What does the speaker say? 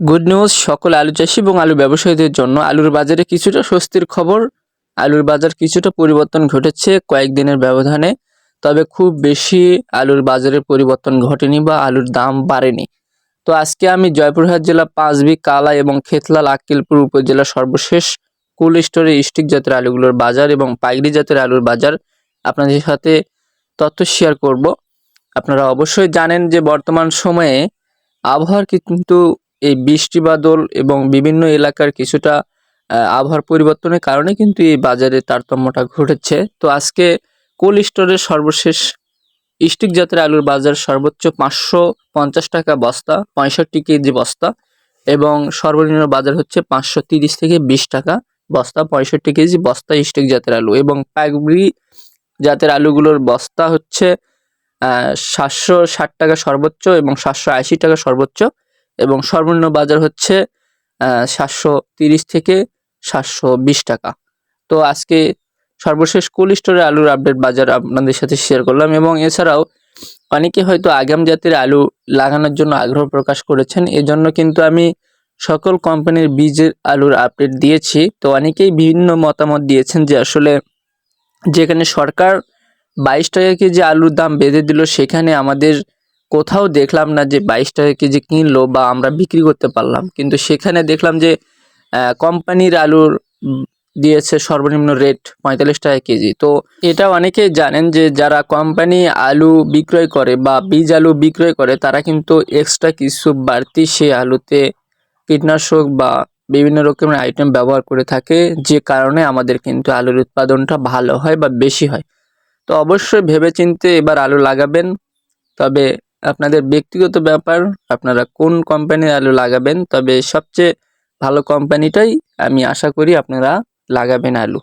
Good news সকল আলু চাষি এবং আলু ব্যবসায়ীদের জন্য আলুর বাজারে কিছুটা স্বস্তির খবর। আলুর বাজার কিছুটা পরিবর্তন ঘটেছে কয়েকদিনের ব্যবধানে, তবে খুব বেশি আলুর বাজারে পরিবর্তন ঘটেনি বা আলুর দাম বাড়েনি। তো আজকে আমি জয়পুরহাট জেলা পাঁচবি, কালা এবং খেতলাল আক্কিলপুর উপজেলার সর্বশেষ কোল্ড স্টোরে স্টিক জাতের আলুগুলোর বাজার এবং পাইগরি জাতের আলুর বাজার আপনাদের সাথে তথ্য শেয়ার করব। আপনারা অবশ্যই জানেন যে বর্তমান সময়ে আবহাওয়ার কিন্তু এই বৃষ্টি বাদল এবং বিভিন্ন এলাকার কিছুটা আবহাওয়ার পরিবর্তনের কারণে কিন্তু এই বাজারে তারতম্যটা ঘটেছে। তো আজকে কোল্ড স্টোরের সর্বশেষ স্টিক জাতের আলুর বাজার সর্বোচ্চ পাঁচশো পঞ্চাশ টাকা বস্তা, পঁয়ষট্টি কেজি বস্তা এবং সর্বনিম্ন বাজার হচ্ছে পাঁচশো তিরিশ থেকে বিশ টাকা বস্তা, পঁয়ষট্টি কেজি বস্তা স্টিক জাতের আলু এবং পাইকবরি জাতের আলুগুলোর বস্তা হচ্ছে সাতশো ষাট টাকা সর্বোচ্চ এবং সাতশো আশি টাকা সর্বোচ্চ। এবং সর্বনিম্ন বাজার হচ্ছে সাতশো তিরিশ থেকে সাতশো বিশ টাকা। তো আজকে সর্বশেষ কোল্ড স্টোরে আলুর আপডেট বাজার আপনাদের সাথে শেয়ার করলাম এবং এছাড়াও অনেকে হয়তো আগাম জাতের আলু লাগানোর জন্য আগ্রহ প্রকাশ করেছেন, এজন্য কিন্তু আমি সকল কোম্পানির বীজের আলুর আপডেট দিয়েছি। তো অনেকেই বিভিন্ন মতামত দিয়েছেন যে আসলে যেখানে সরকার বাইশ টাকা কেজি আলুর দাম বেঁধে দিল, সেখানে আমাদের কোথাও দেখলাম না যে বাইশ টাকা কেজি কিনলো বা আমরা বিক্রি করতে পারলাম। কিন্তু সেখানে দেখলাম যে কোম্পানির আলুর দিয়েছে সর্বনিম্ন রেট পঁয়তাল্লিশ টাকা কেজি। তো এটা অনেকেই জানেন যে, যারা কোম্পানি আলু বিক্রয় করে বা বীজ আলু বিক্রয় করে, তারা কিন্তু এক্সট্রা কিছু বাড়তি সেই আলুতে কীটনাশক বা বিভিন্ন রকমের আইটেম ব্যবহার করে থাকে, যে কারণে আমাদের কিন্তু আলুর উৎপাদনটা ভালো হয় বা বেশি হয়। তো অবশ্যই ভেবেচিন্তে এবার আলু লাগাবেন। তবে আপনাদের ব্যক্তিগত ব্যাপার, আপনারা কোন কোম্পানির আলু লাগাবেন, তবে সবচেয়ে ভালো কোম্পানিটাই আমি আশা করি আপনারা লাগাবেন আলু।